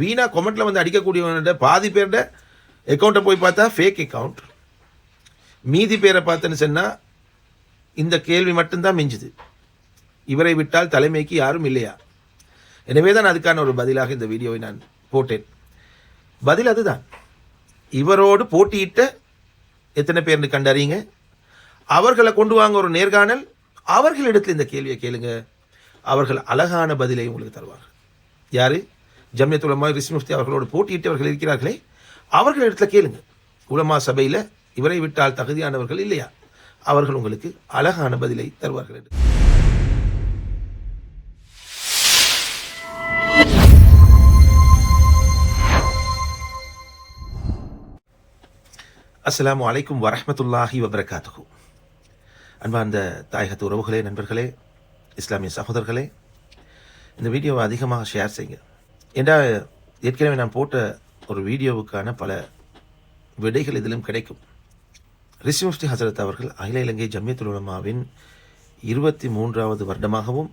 வீணாக கொமெண்ட்ல வந்து அடிக்கக்கூடியவன்கிட்ட பாதி பேர்ட அக்கௌண்ட்டை போய் பார்த்தா ஃபேக் அக்கௌண்ட் மீதி பேரை பார்த்தேன்னு சொன்னால் இந்த கேள்வி மட்டும்தான் மிஞ்சுது. இவரை விட்டால் தலைமைக்கு யாரும் இல்லையா? எனவே தான் அதுக்கான ஒரு பதிலாக இந்த வீடியோவை நான் போட்டேன். பதில் அதுதான். இவரோடு போட்டியிட்ட எத்தனை பேர்னு கண்டறியுங்க. அவர்களை கொண்டு வாங்க ஒரு நேர்காணல். அவர்களிடத்தில் இந்த கேள்வியை கேளுங்க. அவர்கள் அழகான பதிலை உங்களுக்கு தருவார்கள். யாரு? ஜம்யத் உலமா ரிஷி முஃப்தி அவர்களோடு போட்டியிட்டவர்கள் இருக்கிறார்களே அவர்களிடத்தில் கேளுங்க. உலமா சபையில் இவரை விட்டால் தகுதியானவர்கள் இல்லையா? அவர்கள் உங்களுக்கு அழகான பதிலை தருவார்கள் என்று. அஸ்ஸலாமு அலைக்கும் வரஹ்மத்துல்லாஹி வபரகாத்துஹு. அன்பார்ந்த தாயகத்து உறவுகளே நண்பர்களே இஸ்லாமிய சகோதரர்களே இந்த வீடியோவை அதிகமாக ஷேர் செய்யுங்க. ஏண்டா ஏற்கனவே நான் போட்ட ஒரு வீடியோவுக்கான பல விடைகள் இதிலும் கிடைக்கும். ரிஷி முஃப்தி ஹசரத் அவர்கள் அகில இலங்கை ஜம்மியத்துல் உலமாவின் இருபத்தி மூன்றாவது வருடமாகவும்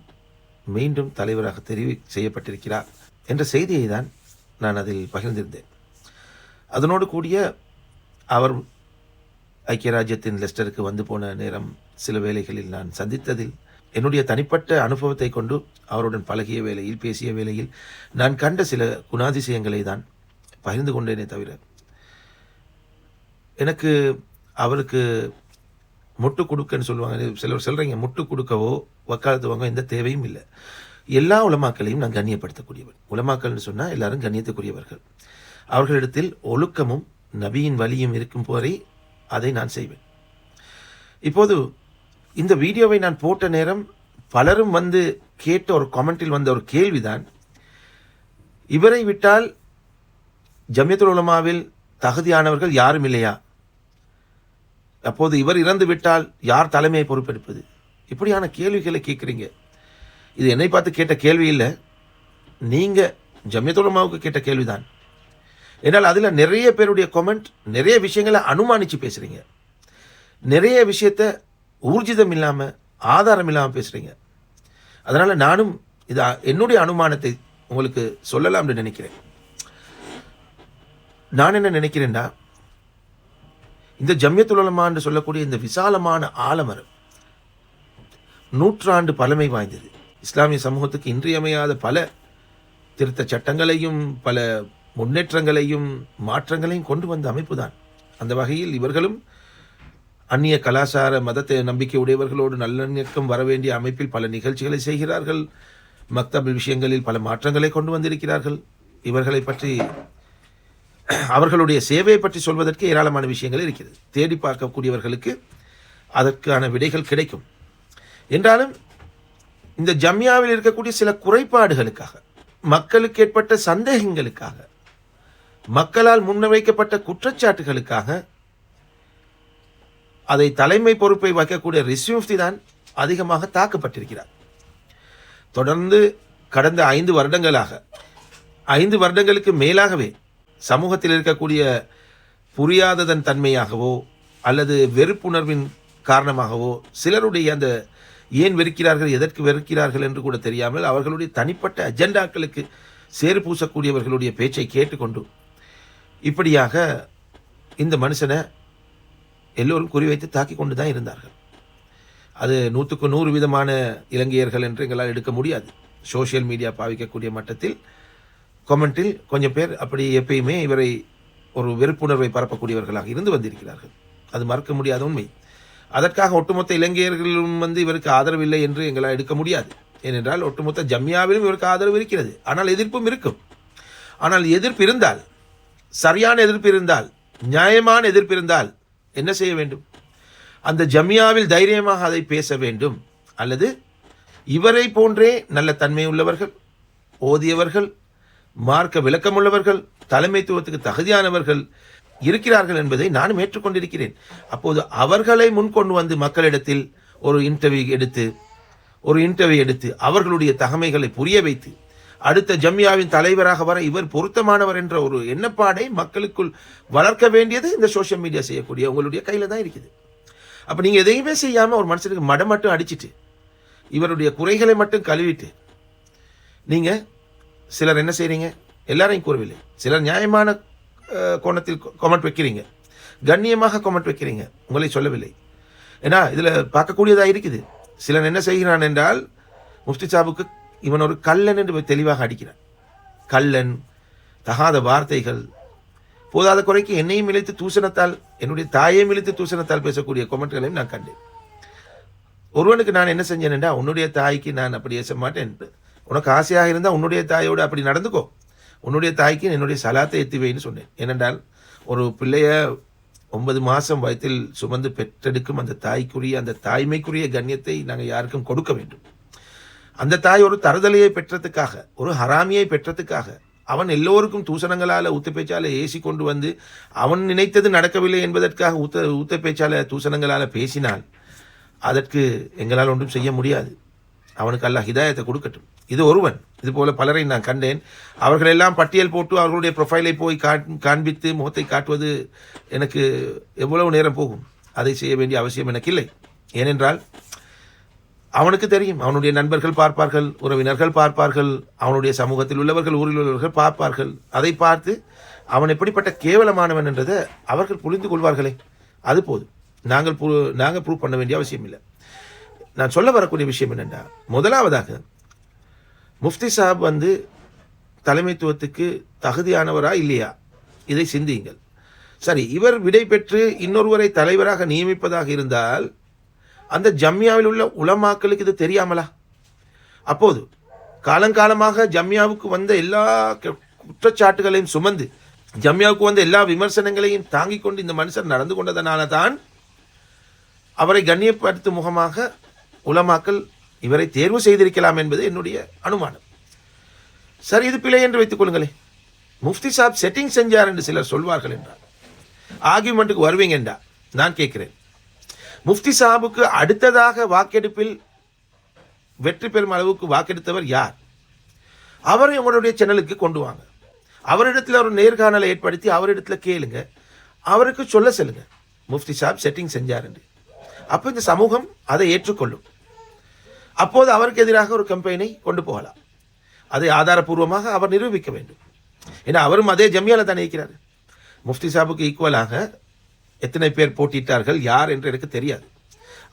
மீண்டும் தலைவராக தெரிவு செய்யப்பட்டிருக்கிறார் என்ற செய்தியை தான் நான் அதில் பகிர்ந்திருந்தேன். அதனோடு கூடிய அவர் ஐக்கிய ராஜ்யத்தின் லெஸ்டருக்கு வந்து போன நேரம் சில வேளைகளில் நான் சந்தித்ததில் என்னுடைய தனிப்பட்ட அனுபவத்தை கொண்டு அவருடன் பழகிய வேளையில் பேசிய வேளையில் நான் கண்ட சில குணாதிசயங்களை தான் பகிர்ந்து கொண்டேனே தவிர எனக்கு அவருக்கு முட்டு கொடுக்கன்னு சொல்லுவாங்க. சிலர் சொல்கிறீங்க முட்டு கொடுக்கவோ வக்காலத்து வாங்க எந்த தேவையும் இல்லை. எல்லா உலமாக்களையும் நான் கண்ணியப்படுத்தக்கூடியவன். உலமாக்கள்னு சொன்னால் எல்லாரும் கண்ணியத்துக்குரியவர்கள். அவர்களிடத்தில் ஒழுக்கமும் நபியின் வழியும் இருக்கும் போரை அதை நான் செய்வேன். இப்போது இந்த வீடியோவை நான் போட்ட நேரம் பலரும் வந்து கேட்ட ஒரு கமெண்டில் வந்த ஒரு கேள்விதான். இவரை விட்டால் ஜமியத்துல் உலமாவில் தகுதியானவர்கள் யாரும் இல்லையா? அப்போது இவர் இறந்து விட்டால் யார் தலைமையை பொறுப்பெடுப்பது? இப்படியான கேள்விகளை கேட்குறீங்க. இது என்னை பார்த்து கேட்ட கேள்வி இல்லை. நீங்கள் ஜமியத்துலமாவுக்கு கேட்ட கேள்விதான். என்னால் அதில் நிறைய பேருடைய கமெண்ட் நிறைய விஷயங்களை அனுமானித்து பேசுகிறீங்க நிறைய விஷயத்த ஊர்ஜிதம் இல்லாமல் ஆதாரம் இல்லாமல் பேசுகிறீங்க அதனால் நானும் இது என்னுடைய அனுமானத்தை உங்களுக்கு சொல்லலாம்னு நினைக்கிறேன். நான் என்ன நினைக்கிறேன்னா இந்த ஜம்யத்துலமான்னு சொல்லக்கூடிய இந்த விசாலமான ஆலமரம் நூற்றாண்டு பழமை வாய்ந்தது. இஸ்லாமிய சமூகத்துக்கு இன்றியமையாத பல திருத்த சட்டங்களையும் பல முன்னேற்றங்களையும் மாற்றங்களையும் கொண்டு வந்த அமைப்பு தான் அந்த வகையில் இவர்களும் அந்நிய கலாச்சார மதத்தை நம்பிக்கை உடையவர்களோடு நல்லிணக்கம் வரவேண்டிய அமைப்பில் பல நிகழ்ச்சிகளை செய்கிறார்கள். மக்தபில் விஷயங்களில் பல மாற்றங்களை கொண்டு வந்திருக்கிறார்கள். இவர்களை பற்றி அவர்களுடைய சேவையை பற்றி சொல்வதற்கு ஏராளமான விஷயங்கள் இருக்கிறது. தேடி பார்க்கக்கூடியவர்களுக்கு அதற்கான விடைகள் கிடைக்கும். என்றாலும் இந்த ஜம்யாவில் இருக்கக்கூடிய சில குறைபாடுகளுக்காக மக்களுக்கு ஏற்பட்ட சந்தேகங்களுக்காக மக்களால் முன்வைக்கப்பட்ட குற்றச்சாட்டுகளுக்காக அதை தலைமை பொறுப்பை வகிக்கக்கூடிய ரிஸ்யூஃப்தி தான் அதிகமாக தாக்கப்பட்டிருக்கிறார். தொடர்ந்து கடந்த ஐந்து வருடங்களாக ஐந்து வருடங்களுக்கு மேலாகவே சமூகத்தில் இருக்கக்கூடிய புரியாததன் தன்மையாகவோ அல்லது வெறுப்புணர்வின் காரணமாகவோ சிலருடைய அந்த ஏன் வெறுக்கிறார்கள் எதற்கு வெறுக்கிறார்கள் என்று கூட தெரியாமல் அவர்களுடைய தனிப்பட்ட அஜெண்டாக்களுக்கு சேறு பூசக்கூடியவர்களுடைய பேச்சை கேட்டுக்கொண்டு இப்படியாக இந்த மனுஷனை எல்லோரும் குறிவைத்து தாக்கி கொண்டு தான் இருந்தார்கள். அது நூற்றுக்கு நூறு விதமான இலங்கையர்கள் என்று எங்களால் எடுக்க முடியாது. சோஷியல் மீடியா பாவிக்கக்கூடிய மட்டத்தில் கொமெண்ட்டில் கொஞ்சம் பேர் அப்படி எப்பயுமே இவரை ஒரு வெறுப்புணர்வை பரப்பக்கூடியவர்களாக இருந்து வந்திருக்கிறார்கள். அது மறக்க முடியாத உண்மை. அதற்காக ஒட்டுமொத்த இலங்கையர்களும் வந்து இவருக்கு ஆதரவில்லை என்று எங்களால் எடுக்க முடியாது. ஏனென்றால் ஒட்டுமொத்த ஜம்யாவிலும் இவருக்கு ஆதரவு இருக்கிறது. ஆனால் எதிர்ப்பும் இருக்கும். ஆனால் எதிர்ப்பு இருந்தால் சரியான எதிர்ப்பு இருந்தால் நியாயமான எதிர்ப்பு இருந்தால் என்ன செய்ய வேண்டும்? அந்த ஜமியாவில் தைரியமாக அதை பேச வேண்டும். அல்லது இவரை போன்றே நல்ல தன்மை உள்ளவர்கள் ஓதியவர்கள் மார்க்க விளக்கமுள்ளவர்கள் தலைமைத்துவத்துக்கு தகுதியானவர்கள் இருக்கிறார்கள் என்பதை நானும் ஏற்றுக்கொண்டிருக்கிறேன். அப்போது அவர்களை முன்கொண்டு வந்து மக்களிடத்தில் ஒரு இன்டர்வியூ எடுத்து ஒரு இன்டர்வியூ எடுத்து அவர்களுடைய தகமைகளை புரிய வைத்து அடுத்த ஜம்யாவின் தலைவராக வர இவர் பொருத்தமானவர் என்ற ஒரு எண்ணப்பாடை மக்களுக்குள் வளர்க்க வேண்டியது இந்த சோஷியல் மீடியா செய்யக்கூடிய உங்களுடைய கையில் தான் இருக்குது. அப்போ நீங்கள் எதையுமே செய்யாமல் ஒரு மனுஷனுக்கு மடம் மட்டும் அடிச்சிட்டு இவருடைய குறைகளை மட்டும் கழுவிட்டு நீங்கள் சிலர் என்ன செய்கிறீங்க எல்லாரையும் கூறவில்லை. சிலர் நியாயமான கோணத்தில் கமெண்ட் வைக்கிறீங்க. கண்ணியமாக கமெண்ட் வைக்கிறீங்க. உங்களை சொல்லவில்லை. ஏன்னா இதில் பார்க்கக்கூடியதாக இருக்குது. சிலன் என்ன செய்கிறான் என்றால் முஃப்தி சாபுக்கு இவன் ஒரு கல்லன் என்று தெளிவாக அடிக்கிறான். கல்லன் தகாத வார்த்தைகள். போதாத குறைக்கு என்னையும் இழைத்து தூசணத்தால் என்னுடைய தாயையும் இழைத்து தூசணத்தால் பேசக்கூடிய கொமெண்ட்களையும் நான் கண்டேன். ஒருவனுக்கு நான் என்ன செஞ்சேன்டா உன்னுடைய தாய்க்கு நான் அப்படி ஏச மாட்டேன் உனக்கு ஆசையாக இருந்தால் உன்னுடைய தாயோடு அப்படி நடந்துக்கோ. உன்னுடைய தாய்க்கு என்னுடைய சலாத்தை எத்தி வைன்னு சொன்னேன். ஏனென்றால் ஒரு பிள்ளைய ஒன்பது மாதம் வயத்தில் சுமந்து பெற்றெடுக்கும் அந்த தாய்க்குரிய அந்த தாய்மைக்குரிய கண்ணியத்தை நாங்கள் யாருக்கும் கொடுக்க வேண்டும். அந்த தாய் ஒரு தருதலையை பெற்றதுக்காக ஒரு ஹராமியை பெற்றதுக்காக அவன் எல்லோருக்கும் தூசணங்களால் ஊத்த பேச்சால ஏசி கொண்டு வந்து அவன் நினைத்தது நடக்கவில்லை என்பதற்காக ஊத்த ஊத்த பேச்சால தூசணங்களால் பேசினால் அதற்கு எங்களால் ஒன்றும் செய்ய முடியாது. அவனுக்கு அல்லாஹ் ஹிதாயத்தை கொடுக்கட்டும். இது ஒருவன். இது போல பலரை நான் கண்டேன். அவர்களெல்லாம் பட்டியல் போட்டு அவர்களுடைய ப்ரொஃபைலை போய் காண்பித்து முகத்தை காட்டுவது எனக்கு எவ்வளவு நேரம் போகும்? அதை செய்ய வேண்டிய அவசியம் எனக்கு இல்லை. ஏனென்றால் அவனுக்கு தெரியும். அவனுடைய நண்பர்கள் பார்ப்பார்கள் உறவினர்கள் பார்ப்பார்கள் அவனுடைய சமூகத்தில் உள்ளவர்கள் ஊரில் உள்ளவர்கள் பார்ப்பார்கள். அதை பார்த்து அவன் எப்படிப்பட்ட கேவலமானவன் என்றதை அவர்கள் புரிந்து கொள்வார்களே. அது போதும். நாங்கள் ப்ரூ- நாங்கள் ப்ரூவ் பண்ண வேண்டிய அவசியம் இல்லை. நான் சொல்ல வரக்கூடிய விஷயம் என்னென்னா முதலாவதாக முஃப்தி சாப் வந்து தலைமைத்துவத்துக்கு தகுதியானவரா இல்லையா? இதை சிந்தியுங்கள். சரி இவர் விடை பெற்று இன்னொருவரை தலைவராக நியமிப்பதாக இருந்தால் அந்த ஜம்யாவில் உள்ள உலமாக்களுக்கு இது தெரியாமலா? அப்போது காலங்காலமாக ஜம்யாவுக்கு வந்த எல்லா குற்றச்சாட்டுகளையும் சுமந்து ஜம்யாவுக்கு வந்த எல்லா விமர்சனங்களையும் தாங்கிக் கொண்டு இந்த மனுஷர் நடந்து கொண்டதனால தான் அவரை கண்ணியப்படுத்தும் முகமாக உலமாக்கள் இவரை தேர்வு செய்திருக்கலாம் என்பது என்னுடைய அனுமானம். சரி இது பிழை என்று வைத்துக் கொள்ளுங்களேன். முஃப்தி சாப் செட்டிங் செஞ்சார் என்று சிலர் சொல்வார்கள் என்றார். ஆர்கியூமெண்ட்டுக்கு வருவீங்க என்றா நான் கேட்கிறேன். முஃப்தி சாபுக்கு அடுத்ததாக வாக்கெடுப்பில் வெற்றி பெறும் அளவுக்கு வாக்கெடுத்தவர் யார்? அவரை உங்களுடைய சேனலுக்கு கொண்டு வாங்க. அவரிடத்தில் ஒரு நேர்காணலை ஏற்படுத்தி அவரிடத்தில் கேளுங்க. அவருக்கு சொல்ல செல்லுங்க. முஃப்தி சாப் செட்டிங் செஞ்சார் என்று. அப்போ இந்த சமூகம் அதை ஏற்றுக்கொள்ளும். அப்போது அவருக்கு எதிராக ஒரு கம்பெயினை கொண்டு போகலாம். அதை ஆதாரபூர்வமாக அவர் நிரூபிக்க வேண்டும். ஏன்னா அவரும் அதே ஜம்மியால தானே இருக்கிறார். முஃப்தி சாபுக்கு ஈக்குவலாக எத்தனை பேர் போட்டியிட்டார்கள் யார் என்று எனக்கு தெரியாது.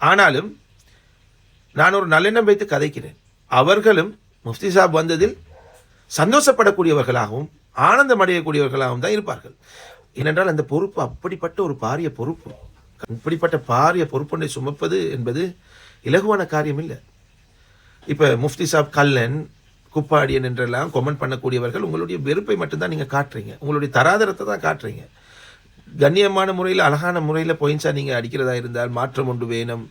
ஆனாலும் நான் ஒரு நல்லெண்ணம் வைத்து கதைக்கிறேன். அவர்களும் முஃப்தி சாப் வந்ததில் சந்தோஷப்படக்கூடியவர்களாகவும் ஆனந்தம் அடையக்கூடியவர்களாகவும் தான் இருப்பார்கள். ஏனென்றால் அந்த பொறுப்பு அப்படிப்பட்ட ஒரு பாரிய பொறுப்பு. இப்படிப்பட்ட பாரிய பொறுப்பொன்றை சுமப்பது என்பது இலகுவான காரியம் இல்லை. இப்போ முஃப்தி சாப் கல்லன் குப்பாடியன் என்றெல்லாம் கொமெண்ட் பண்ணக்கூடியவர்கள் உங்களுடைய வெறுப்பை மட்டும்தான் நீங்கள் காட்டுறீங்க. உங்களுடைய தராதரத்தை தான் காட்டுறீங்க. கண்ணியமான முறையில் அழகான முறையில் பொயின்ஸா நீங்கள் அடிக்கிறதா இருந்தால் மாற்றம் ஒன்று வேணும்.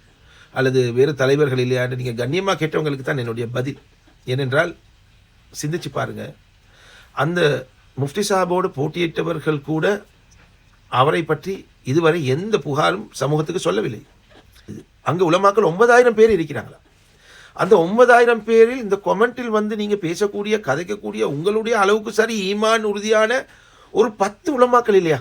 அல்லது வேறு தலைவர்கள் இல்லையான்னு நீங்கள் கண்ணியமாக கேட்டவங்களுக்கு தான் என்னுடைய பதில். ஏனென்றால் சிந்திச்சு பாருங்கள் அந்த முஃப்தி சாபோடு போட்டியிட்டவர்கள் கூட அவரை பற்றி இதுவரை எந்த புகாரும் சமூகத்துக்கு சொல்லவில்லை. அங்கே உலமாக்கள் ஒன்பதாயிரம் பேர் இருக்கிறாங்களா? அந்த ஒன்பதாயிரம் பேரில் இந்த கொமெண்டில் வந்து நீங்கள் பேசக்கூடிய கதைக்கக்கூடிய உங்களுடைய அளவுக்கு சரி ஈமான் உறுதியான ஒரு பத்து உலமாக்கள் இல்லையா?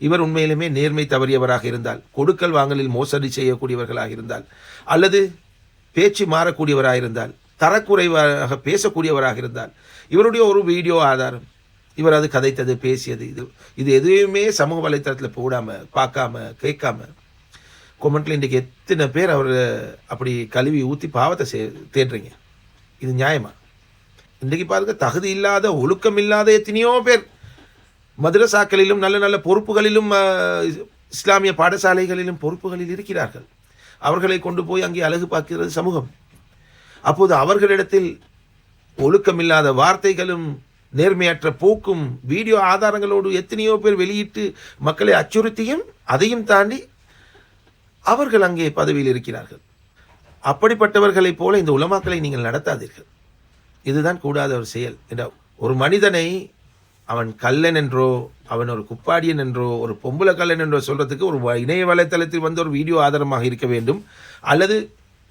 இவர் உண்மையிலுமே நேர்மை தவறியவராக இருந்தால் கொடுக்கல் வாங்கலில் மோசடி செய்யக்கூடியவர்களாக இருந்தால் அல்லது பேச்சு மாறக்கூடியவராக இருந்தால் தரக்குறைவாக பேசக்கூடியவராக இருந்தால் இவருடைய ஒரு வீடியோ ஆதாரம் இவர் அது கதைத்தது பேசியது இது இது எதுவுமே சமூக வலைத்தளத்தில் போடாம பார்க்காம கேட்காம கொமெண்ட்ல இன்றைக்கி எத்தனை பேர் அவர் அப்படி கழுவி ஊற்றி பாவத்தை சே தேடுறீங்க. இது நியாயமா? இன்றைக்கு பாருங்க தகுதி இல்லாத ஒழுக்கம் இல்லாத எத்தனையோ பேர் மதுரசாக்களிலும் நல்ல நல்ல பொறுப்புகளிலும் இஸ்லாமிய பாடசாலைகளிலும் பொறுப்புகளில் இருக்கிறார்கள். அவர்களை கொண்டு போய் அங்கே அழகு பார்க்கிறது சமூகம். அப்போது அவர்களிடத்தில் ஒழுக்கமில்லாத வார்த்தைகளும் நேர்மையற்ற போக்கும் வீடியோ ஆதாரங்களோடு எத்தனையோ பேர் வெளியிட்டு மக்களை அச்சுறுத்தியும் அதையும் தாண்டி அவர்கள் அங்கே பதவியில் இருக்கிறார்கள். அப்படிப்பட்டவர்களைப் போல இந்த உலமாக்களை நீங்கள் நடத்தாதீர்கள். இதுதான் கூடாத ஒரு செயல். என்ற ஒரு மனிதனை அவன் கல்லன் என்றோ அவன் ஒரு குப்பாடியன் என்றோ ஒரு பொம்பளை கல்லன் என்றோ சொல்கிறதுக்கு ஒரு வ- இணைய வலைத்தளத்தில் வந்து ஒரு வீடியோ ஆதாரமாக இருக்க வேண்டும். அல்லது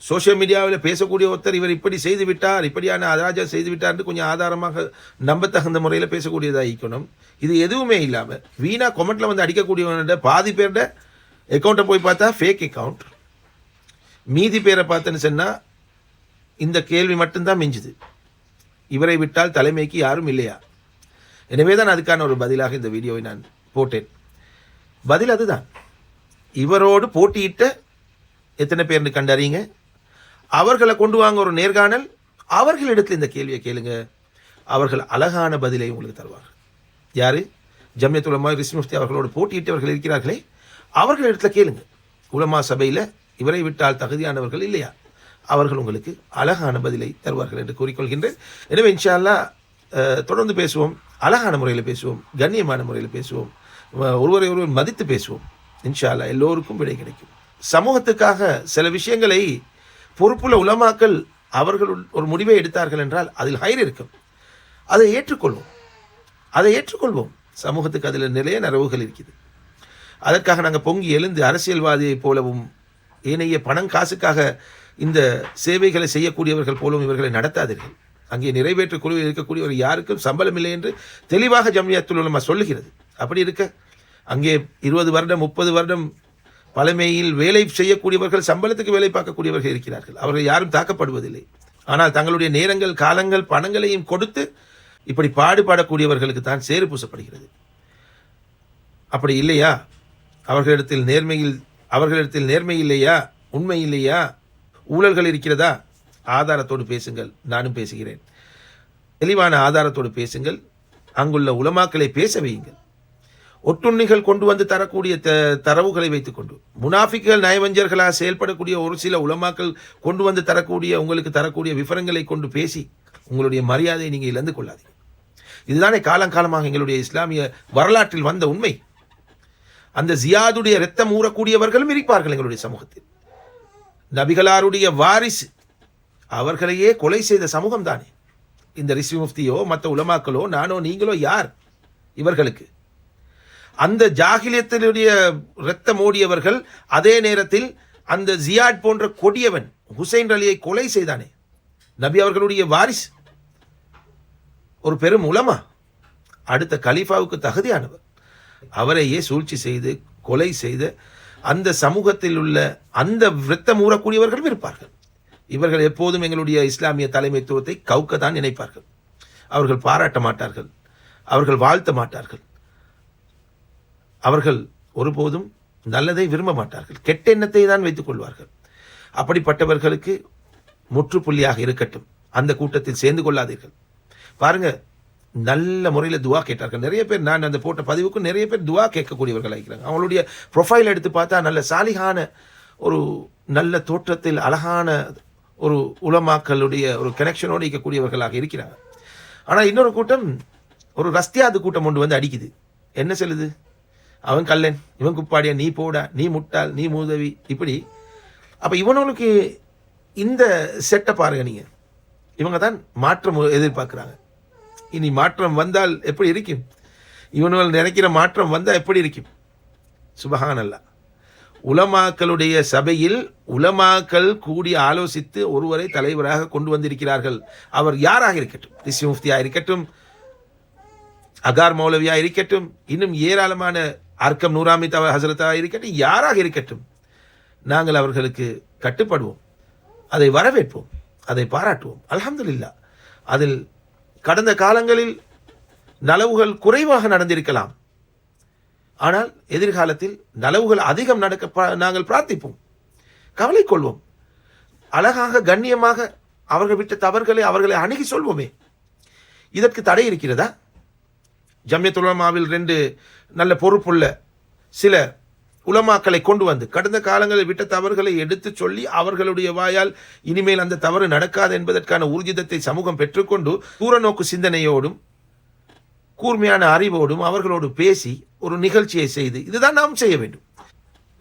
சோஷியல் மீடியாவில் பேசக்கூடிய ஒருத்தர் இவர் இப்படி செய்து விட்டார் இப்படியான அராஜா செய்து விட்டார் என்று கொஞ்சம் ஆதாரமாக நம்பத்தகுந்த முறையில் பேசக்கூடியதாக இருக்கணும் இது எதுவுமே இல்லாமல் வீணா கொமெண்ட்ல வந்து அடிக்கக்கூடியவனோட பாதி பேர்ட அக்கௌண்ட்டை போய் பார்த்தா ஃபேக் அக்கவுண்ட் மீதி பேரை பார்த்தேன்னு சொன்னால் இந்த கேள்வி மட்டும்தான் மிஞ்சுது. இவரை விட்டால் தலைமைக்கு யாரும் இல்லையா? எனவே தான் அதுக்கான ஒரு பதிலாக இந்த வீடியோவை நான் போட்டேன். பதில் அதுதான். இவரோடு போட்டியிட்ட எத்தனை பேர்னு கண்டறியுங்க அவர்களை கொண்டு வாங்க ஒரு நேர்காணல். அவர்களிடத்தில் இந்த கேள்வியை கேளுங்க. அவர்கள் அழகான பதிலை உங்களுக்கு தருவார்கள். யார்? ஜம்யத் உலமா ரிஸ் அவர்களோடு போட்டியிட்டவர்கள் இருக்கிறார்களே. அவர்களிடத்தில் கேளுங்க. உலமா சபையில் இவரை விட்டால் தகுதியானவர்கள் இல்லையா? அவர்கள் உங்களுக்கு அழகான பதிலை தருவார்கள் என்று கூறிக்கொள்கின்றேன். எனவே இன்ஷா தொடர்ந்து பேசுவோம் அழகான முறையில் பேசுவோம் கண்ணியமான முறையில் பேசுவோம் ஒருவரை ஒருவர் மதித்து பேசுவோம். இன்ஷால்லா எல்லோருக்கும் விடை கிடைக்கும். சமூகத்துக்காக சில விஷயங்களை பொறுப்புள்ள உலமாக்கள் அவர்கள் ஒரு முடிவை எடுத்தார்கள் என்றால் அதில் ஹைர் இருக்கும். அதை ஏற்றுக்கொள்வோம். அதை ஏற்றுக்கொள்வோம். சமூகத்துக்கு அதில் நிறைய நரவுகள் இருக்குது. அதற்காக நாங்கள் பொங்கி எழுந்து அரசியல்வாதியைப் போலவும் ஏனைய பணம் காசுக்காக இந்த சேவைகளை செய்யக்கூடியவர்கள் போலவும் இவர்களை நடத்தாதீர்கள். அங்கே நிறைவேற்று குழுவில் இருக்கக்கூடியவர் யாருக்கும் சம்பளம் இல்லை என்று தெளிவாக ஜம்மியத்துல் உலமா சொல்லுகிறது. அப்படி இருக்க அங்கே இருபது வருடம் முப்பது வருடம் பழமையில் வேலை செய்யக்கூடியவர்கள் சம்பளத்துக்கு வேலை பார்க்கக்கூடியவர்கள் இருக்கிறார்கள். அவர்கள் யாரும் தாக்கப்படுவதில்லை. ஆனால் தங்களுடைய நேரங்கள் காலங்கள் பணங்களையும் கொடுத்து இப்படி பாடுபாடக்கூடியவர்களுக்கு தான் சேறு பூசப்படுகிறது. அப்படி இல்லையா? அவர்களிடத்தில் நேர்மையில் அவர்களிடத்தில் நேர்மை இல்லையா? உண்மை இல்லையா? ஊழல்கள் இருக்கிறதா? ஆதாரத்தோடு பேசுங்கள் நானும் பேசுகிறேன். தெளிவான ஆதாரத்தோடு பேசுங்கள் அங்குள்ள உலமாக்களை பேச வையுங்கள். ஒட்டுண்ணிகள் கொண்டு வந்து தரக்கூடிய த தரவுகளை வைத்துக்கொண்டு முனாஃபிக்குகள் நயவஞ்சர்களாக செயல்படக்கூடிய ஒரு சில உலமாக்கள் கொண்டு வந்து தரக்கூடிய உங்களுக்கு தரக்கூடிய விவரங்களை கொண்டு பேசி உங்களுடைய மரியாதையை நீங்கள் இழந்து கொள்ளாதீங்க. இதுதானே காலங்காலமாக எங்களுடைய இஸ்லாமிய வரலாற்றில் வந்த உண்மை. அந்த ஜியாதுடைய ரத்தம் ஊறக்கூடியவர்களும் இருப்பார்கள் எங்களுடைய சமூகத்தில். நபிகளாருடைய வாரிசு அவர்களையே கொலை செய்த சமூகம் தானே இந்த ரிஷி முஃப்தியோ மற்ற உலமாக்களோ நானோ நீங்களோ யார் இவர்களுக்கு? அந்த ஜாகிலியத்தினுடைய இரத்தம் ஓடியவர்கள் அதே நேரத்தில் அந்த ஜியாட் போன்ற கொடியவன் ஹுசைன் அலியை கொலை செய்தானே? நபி அவர்களுடைய வாரிஸ் ஒரு பெரும் உலமா. அடுத்த கலீஃபாவுக்கு தகுதியானவர். அவரையே சூழ்ச்சி செய்து கொலை செய்து அந்த சமூகத்தில் உள்ள அந்த விரத்தம் ஊறக்கூடியவர்களும் இருப்பார்கள். இவர்கள் எப்போதும் எங்களுடைய இஸ்லாமிய தலைமைத்துவத்தை கவுக்க தான் நினைப்பார்கள். அவர்கள் பாராட்ட மாட்டார்கள். அவர்கள் வாழ்த்த மாட்டார்கள். அவர்கள் ஒருபோதும் நல்லதை விரும்ப மாட்டார்கள். கெட்ட எண்ணத்தை தான் வைத்துக் கொள்வார்கள். அப்படிப்பட்டவர்களுக்கு முற்றுப்புள்ளியாக இருக்கட்டும். அந்த கூட்டத்தில் சேர்ந்து கொள்ளாதீர்கள். பாருங்க நல்ல முறையில் துவா கேட்டார்கள். நிறைய பேர் நான் அந்த போட்ட பதிவுக்கு நிறைய பேர் துவா கேட்கக்கூடியவர்கள் இருக்கிறாங்க. அவங்களுடைய ப்ரொஃபைல் எடுத்து பார்த்தா நல்ல சாலிகான ஒரு நல்ல தோற்றத்தில் அழகான ஒரு உலமாக்களுடைய ஒரு கனெக்ஷனோடு இருக்கக்கூடியவர்களாக இருக்கிறாங்க. ஆனால் இன்னொரு கூட்டம் ஒரு ரஸ்தியாது கூட்டம் ஒன்று வந்து அடிக்குது. என்ன சொல்லுது? அவன் கல்லன் இவன் குப்பாடியா நீ போடா நீ முட்டாள் நீ மூதவி இப்படி. அப்போ இவனுக்கு இந்த செட்டை பாருங்க நீங்கள் இவங்க தான் மாற்றம் எதிர்பார்க்குறாங்க. இனி மாற்றம் வந்தால் எப்படி இருக்கும்? இவனுகள் நினைக்கிற மாற்றம் வந்தால் எப்படி இருக்கும்? சுபஹானல்லா. உலமாக்களுடைய சபையில் உலமாக்கள் கூடி ஆலோசித்து ஒருவரை தலைவராக கொண்டு வந்திருக்கிறார்கள். அவர் யாராக இருக்கட்டும்? ரிஷி முஃப்தியா இருக்கட்டும் அகார் மௌலவியா இருக்கட்டும் இன்னும் ஏராளமான அர்க்கம் நூராமித் ஹசரத்தா இருக்கட்டும் யாராக இருக்கட்டும் நாங்கள் அவர்களுக்கு கட்டுப்படுவோம் அதை வரவேற்போம் அதை பாராட்டுவோம். அல்ஹம்துலில்லாஹ் அதில் கடந்த காலங்களில் நலவுகள் குறைவாக நடந்திருக்கலாம். ஆனால் எதிர்காலத்தில் நலவுகள் அதிகம் நடக்க ப- நாங்கள் பிரார்த்திப்போம். கவலை கொள்வோம் அழகாக கண்ணியமாக அவர்கள் விட்ட தவறுகளை அவர்களை அணுகி சொல்வோமே. இதற்கு தடை இருக்கிறதா? ஜம்யத் உலமாவில் ரெண்டு நல்ல பொறுப்புள்ள சில உலமாக்களை கொண்டு வந்து கடந்த காலங்களில் விட்ட தவறுகளை எடுத்து சொல்லி அவர்களுடைய வாயால் இனிமேல் அந்த தவறு நடக்காது என்பதற்கான ஊர்ஜிதத்தை சமூகம் பெற்றுக்கொண்டு தூரநோக்கு சிந்தனையோடும் கூர்மையான அறிவோடும் அவர்களோடு பேசி ஒரு நிகழ்ச்சியை செய்து இதுதான் நாம் செய்ய வேண்டும்.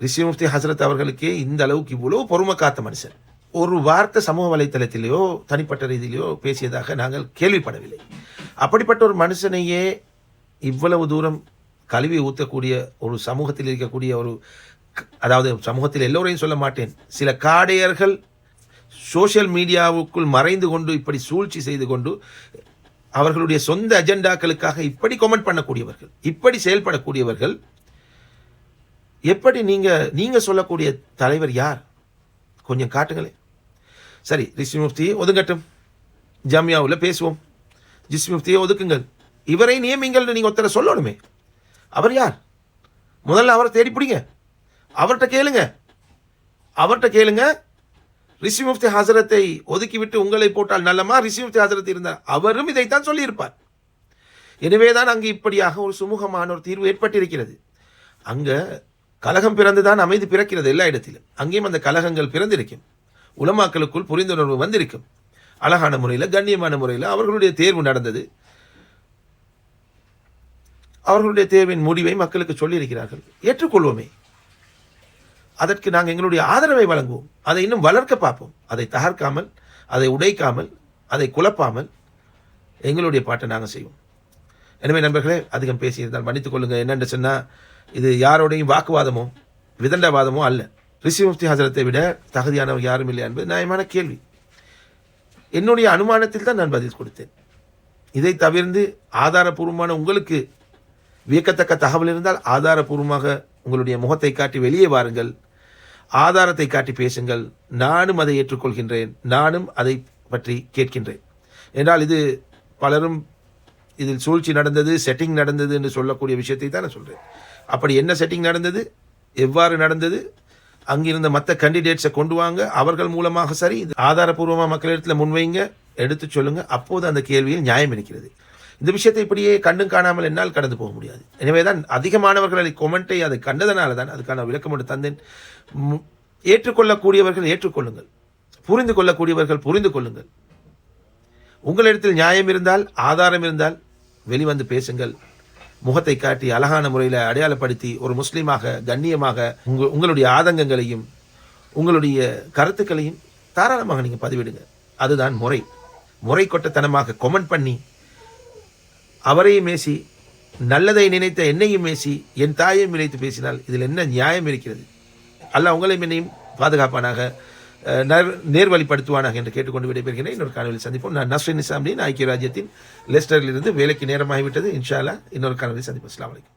ரிஷி முஃப்தி ஹசரத் அவர்களுக்கே இந்த அளவுக்கு இவ்வளவு பொறுமை காத்த மனுஷன். ஒரு வார்த்தை சமூக வலைத்தளத்திலேயோ தனிப்பட்ட ரீதியிலேயோ பேசியதாக நாங்கள் கேள்விப்படவில்லை. அப்படிப்பட்ட ஒரு மனுஷனையே இவ்வளவு தூரம் கழுவி ஊற்றக்கூடிய ஒரு சமூகத்தில் இருக்கக்கூடிய ஒரு அதாவது சமூகத்தில் எல்லோரையும் சொல்ல மாட்டேன். சில காடையர்கள் சோஷியல் மீடியாவுக்குள் மறைந்து கொண்டு இப்படி சூழ்ச்சி செய்து கொண்டு அவர்களுடைய சொந்த அஜெண்டாக்களுக்காக இப்படி கமெண்ட் பண்ணக்கூடியவர்கள் இப்படி செயல்படக்கூடியவர்கள் எப்படி நீங்க நீங்க சொல்லக்கூடிய தலைவர் யார்? கொஞ்சம் காட்டுங்களேன். சரி ரிஷி முஃப்தி ஒதுங்கட்டும். ஜாமியாவில் பேசுவோம். ஜிஸ் முஃப்தியை ஒதுக்குங்கள். இவரை நியமிங்கள்னு நீங்கள் ஒருத்தரை சொல்லணுமே. அவர் யார்? முதல்ல அவரை தேடி பிடிங்க. அவர்கிட்ட கேளுங்க. அவர்கிட்ட கேளுங்க. ரிஷி முஃப்தி ஹசரத்தை ஒதுக்கிவிட்டு உங்களை போட்டால் நல்லமா? ரிஷி முஃப்தி ஹசரத் இருந்தார். அவரும் இதைத்தான் சொல்லியிருப்பார். எனவேதான் அங்கு இப்படியாக ஒரு சுமூகமான ஒரு தீர்வு ஏற்பட்டிருக்கிறது. அங்கே கலகம் பிறந்துதான் அமைதி பிறக்கிறது எல்லா இடத்திலும். அங்கேயும் அந்த கலகங்கள் பிறந்திருக்கும். உலமாக்களுக்குள் புரிந்துணர்வு வந்திருக்கும். அழகான முறையில் கண்ணியமான முறையில் அவர்களுடைய தேர்வு நடந்தது. அவர்களுடைய தேர்வின் முடிவை மக்களுக்கு சொல்லியிருக்கிறார்கள். ஏற்றுக்கொள்வோமே. அதற்கு நாங்கள் எங்களுடைய ஆதரவை வழங்குவோம். அதை இன்னும் வளர்க்க பார்ப்போம். அதை தகர்க்காமல் அதை உடைக்காமல் அதை குழப்பாமல் எங்களுடைய பாட்டை நாங்கள் செய்வோம். எனவே நண்பர்களே அதிகம் பேசியிருந்தால் மன்னித்துக் கொள்ளுங்கள் என்னென்று சொன்னால் இது யாரோடையும் வாக்குவாதமோ விதண்டவாதமோ அல்ல. ரிஷி முஃப்தி ஹசரத்தை விட தகுதியானவர் யாரும் இல்லை என்பது நியாயமான கேள்வி. என்னுடைய அனுமானத்தில் தான் நான் பதில் கொடுத்தேன். இதை தவிர்த்து ஆதாரபூர்வமான உங்களுக்கு வியக்கத்தக்க தகவல் இருந்தால் ஆதாரபூர்வமாக உங்களுடைய முகத்தை காட்டி வெளியே வாருங்கள். ஆதாரத்தை காட்டி பேசுங்கள். நானும் அதை ஏற்றுக்கொள்கின்றேன். நானும் அதை பற்றி கேட்கின்றேன். என்றால் இது பலரும் இதில் சூழ்ச்சி நடந்தது செட்டிங் நடந்தது என்று சொல்லக்கூடிய விஷயத்தை தான் நான் சொல்கிறேன் அப்படி என்ன செட்டிங் நடந்தது? எவ்வாறு நடந்தது? அங்கிருந்த மற்ற கேண்டிடேட்ஸை கொண்டு வாங்க. அவர்கள் மூலமாக சரி. இது ஆதாரபூர்வமாக மக்களிடத்தில் முன்வைங்க. எடுத்து சொல்லுங்கள் அப்போது அந்த கேள்வியில் நியாயம் இருக்கிறது. இந்த விஷயத்தை இப்படியே கண்டும் காணாமல் என்னால் கடந்து போக முடியாது. எனவே தான் அதிகமானவர்களை கொமெண்ட்டை அதை கண்டதனால தான் அதுக்கான விளக்கம் ஒன்று தந்தேன். மு- ஏற்றுக்கொள்ளக்கூடியவர்கள் ஏற்றுக்கொள்ளுங்கள். புரிந்து கொள்ளக்கூடியவர்கள் புரிந்து கொள்ளுங்கள். உங்களிடத்தில் நியாயம் இருந்தால் ஆதாரம் இருந்தால் வெளிவந்து பேசுங்கள். முகத்தை காட்டி அழகான முறையில் அடையாளப்படுத்தி ஒரு முஸ்லீமாக கண்ணியமாக உங்க உங்களுடைய ஆதங்கங்களையும் உங்களுடைய கருத்துக்களையும் தாராளமாக நீங்கள் பதிவிடுங்க. அதுதான் முறை. முறை கொட்டத்தனமாக கொமெண்ட் பண்ணி அவரையும் பேசி நல்லதை நினைத்த என்னையும் பேசி என் தாயையும் நினைத்து பேசினால் இதில் என்ன நியாயம் இருக்கிறது? அல்ல உங்களையும் என்னையும் பாதுகாப்பானாக நேர்வழிப்படுத்துவானாக என்று கேட்டுக்கொண்டு விடைபெறுகிறேன். இன்னொரு காணொலி சந்திப்போம். நான் நஸ்ரின் நிசாம்டின் ஐக்கிய ராஜ்யத்தின் லெஸ்டரிலிருந்து வேலைக்கு நேரமாகிவிட்டது. இன்ஷாலா இன்னொரு காணொலி சந்திப்போம். அஸ்லாம் வலைக்கம்